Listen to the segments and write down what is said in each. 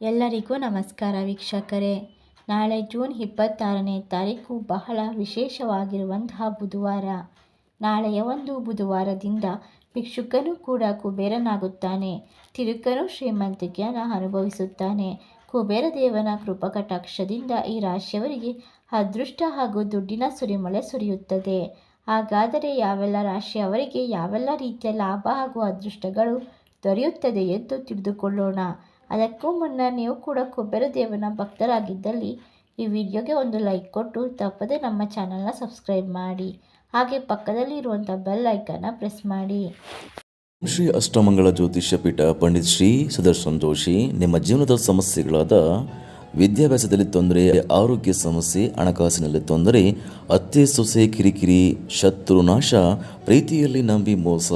ಎಲ್ಲರಿಗೂ ನಮಸ್ಕಾರ ವೀಕ್ಷಕರೇ. ನಾಳೆ ಜೂನ್ ಇಪ್ಪತ್ತಾರನೇ ತಾರೀಕು ಬಹಳ ವಿಶೇಷವಾಗಿರುವಂತಹ ಬುಧವಾರ. ನಾಳೆಯ ಒಂದು ಬುಧವಾರದಿಂದ ಭಿಕ್ಷುಕನು ಕೂಡ ಕುಬೇರನಾಗುತ್ತಾನೆ. ತಿರುಕನು ಶ್ರೀಮಂತಿಕೆಯನ್ನು ಅನುಭವಿಸುತ್ತಾನೆ. ಕುಬೇರ ದೇವನ ಕೃಪಕಟಾಕ್ಷದಿಂದ ಈ ರಾಶಿಯವರಿಗೆ ಅದೃಷ್ಟ ಹಾಗೂ ದುಡ್ಡಿನ ಸುರಿಮಳೆ ಸುರಿಯುತ್ತದೆ. ಹಾಗಾದರೆ ಯಾವೆಲ್ಲ ರಾಶಿಯವರಿಗೆ ಯಾವೆಲ್ಲ ರೀತಿಯ ಲಾಭ ಹಾಗೂ ಅದೃಷ್ಟಗಳು ದೊರೆಯುತ್ತದೆ ಎಂದು ತಿಳಿದುಕೊಳ್ಳೋಣ. ಅದಕ್ಕೂ ಮುನ್ನ ನೀವು ಕೂಡ ಕುಬೇರ ದೇವನ ಭಕ್ತರಾಗಿದ್ದಲ್ಲಿ ಈ ವಿಡಿಯೋಗೆ ಒಂದು ಲೈಕ್ ಕೊಟ್ಟು ತಪ್ಪದೆ ನಮ್ಮ ಚಾನಲ್ನ ಸಬ್ಸ್ಕ್ರೈಬ್ ಮಾಡಿ. ಹಾಗೆ ಪಕ್ಕದಲ್ಲಿ ಇರುವಂಥ ಬೆಲ್ ಐಕನ್ನ ಪ್ರೆಸ್ ಮಾಡಿ. ಶ್ರೀ ಅಷ್ಟಮಂಗಳ ಜ್ಯೋತಿಷ್ಯ ಪೀಠ ಪಂಡಿತ್ ಶ್ರೀ ಸುದರ್ಶನ್ ಜೋಶಿ, ನಿಮ್ಮ ಜೀವನದ ಸಮಸ್ಯೆಗಳಾದ ವಿದ್ಯಾಭ್ಯಾಸದಲ್ಲಿ ತೊಂದರೆ, ಆರೋಗ್ಯ ಸಮಸ್ಯೆ, ಹಣಕಾಸಿನಲ್ಲಿ ತೊಂದರೆ, ಅತ್ತೆ ಸೊಸೆ ಕಿರಿಕಿರಿ, ಶತ್ರು ನಾಶ, ಪ್ರೀತಿಯಲ್ಲಿ ನಂಬಿ ಮೋಸ,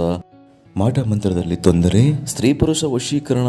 ಮಾಟ ಮಂತ್ರದಲ್ಲಿ ತೊಂದರೆ, ಸ್ತ್ರೀ ಪುರುಷ ವಶೀಕರಣ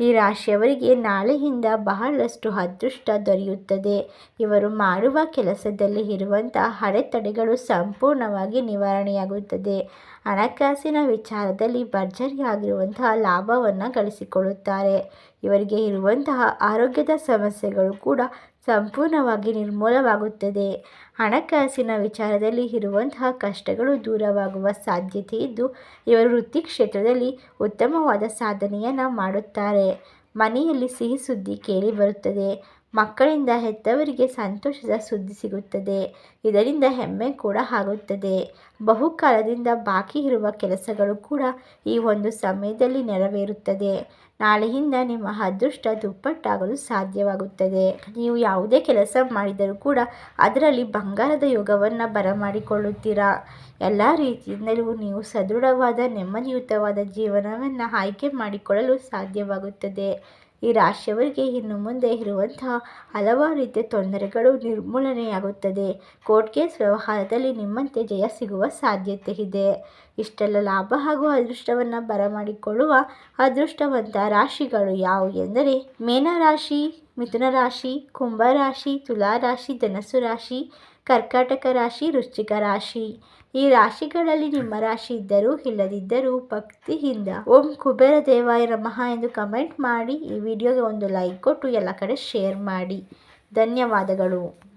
ಈ ರಾಶಿಯವರಿಗೆ ನಾಳೆಯಿಂದ ಬಹಳಷ್ಟು ಅದೃಷ್ಟ ದೊರೆಯುತ್ತದೆ. ಇವರು ಮಾಡುವ ಕೆಲಸದಲ್ಲಿ ಇರುವಂಥ ಅಡೆತಡೆಗಳು ಸಂಪೂರ್ಣವಾಗಿ ನಿವಾರಣೆಯಾಗುತ್ತದೆ. ಹಣಕಾಸಿನ ವಿಚಾರದಲ್ಲಿ ಭರ್ಜರಿಯಾಗಿರುವಂತಹ ಲಾಭವನ್ನು ಗಳಿಸಿಕೊಳ್ಳುತ್ತಾರೆ. ಇವರಿಗೆ ಇರುವಂತಹ ಆರೋಗ್ಯದ ಸಮಸ್ಯೆಗಳು ಕೂಡ ಸಂಪೂರ್ಣವಾಗಿ ನಿರ್ಮೂಲವಾಗುತ್ತದೆ. ಹಣಕಾಸಿನ ವಿಚಾರದಲ್ಲಿ ಇರುವಂತಹ ಕಷ್ಟಗಳು ದೂರವಾಗುವ ಸಾಧ್ಯತೆ ಇದ್ದು, ಇವರು ವೃತ್ತಿ ಕ್ಷೇತ್ರದಲ್ಲಿ ಉತ್ತಮವಾದ ಸಾಧನೆಯನ್ನು ಮಾಡುತ್ತಾರೆ. ಮನೆಯಲ್ಲಿ ಸಿಹಿ ಸುದ್ದಿ ಕೇಳಿ ಬರುತ್ತದೆ. ಮಕ್ಕಳಿಂದ ಹೆತ್ತವರಿಗೆ ಸಂತೋಷದ ಸುದ್ದಿ ಸಿಗುತ್ತದೆ. ಇದರಿಂದ ಹೆಮ್ಮೆ ಕೂಡ ಆಗುತ್ತದೆ. ಬಹುಕಾಲದಿಂದ ಬಾಕಿ ಇರುವ ಕೆಲಸಗಳು ಕೂಡ ಈ ಒಂದು ಸಮಯದಲ್ಲಿ ನೆರವೇರುತ್ತದೆ. ನಾಳೆಯಿಂದ ನಿಮ್ಮ ಅದೃಷ್ಟ ದುಪ್ಪಟ್ಟಾಗಲು ಸಾಧ್ಯವಾಗುತ್ತದೆ. ನೀವು ಯಾವುದೇ ಕೆಲಸ ಮಾಡಿದರೂ ಕೂಡ ಅದರಲ್ಲಿ ಬಂಗಾರದ ಯೋಗವನ್ನು ಬರಮಾಡಿಕೊಳ್ಳುತ್ತೀರಾ? ಎಲ್ಲ ರೀತಿಯಿಂದಲೂ ನೀವು ಸದೃಢವಾದ, ನೆಮ್ಮದಿಯುತವಾದ ಜೀವನವನ್ನು ಆಯ್ಕೆ ಮಾಡಿಕೊಳ್ಳಲು ಸಾಧ್ಯವಾಗುತ್ತದೆ. ಈ ರಾಶಿಯವರಿಗೆ ಇನ್ನು ಮುಂದೆ ಇರುವಂತಹ ಹಲವಾರು ರೀತಿಯ ತೊಂದರೆಗಳು ನಿರ್ಮೂಲನೆಯಾಗುತ್ತದೆ. ಕೋರ್ಟ್ ಕೇಸ್ ವ್ಯವಹಾರದಲ್ಲಿ ನಿಮ್ಮಂತೆ ಜಯ ಸಿಗುವ ಸಾಧ್ಯತೆ ಇದೆ. ಇಷ್ಟೆಲ್ಲ ಲಾಭ ಹಾಗೂ ಅದೃಷ್ಟವನ್ನು ಬರಮಾಡಿಕೊಳ್ಳುವ ಅದೃಷ್ಟವಂತ ರಾಶಿಗಳು ಯಾವುವು ಎಂದರೆ ಮೇನ ರಾಶಿ ಮಿಥುನ ರಾಶಿ, ಕುಂಭ ರಾಶಿ, ತುಲಾ ರಾಶಿ, ಧನಸ್ಸು ರಾಶಿ ಕರ್ಕಾಟಕ ರಾಶಿ, ವೃಶ್ಚಿಕ ರಾಶಿ. ಈ ರಾಶಿಗಳಲ್ಲಿ ನಿಮ್ಮ ರಾಶಿ ಇದ್ದರೂ ಇಲ್ಲದಿದ್ದರೂ ಭಕ್ತಿಯಿಂದ ಓಂ ಕುಬೇರ ದೇವಾಯ ನಮಃ ಎಂದು ಕಮೆಂಟ್ ಮಾಡಿ. ಈ ವಿಡಿಯೋಗೆ ಒಂದು ಲೈಕ್ ಕೊಟ್ಟು ಎಲ್ಲ ಕಡೆ ಶೇರ್ ಮಾಡಿ. ಧನ್ಯವಾದಗಳು.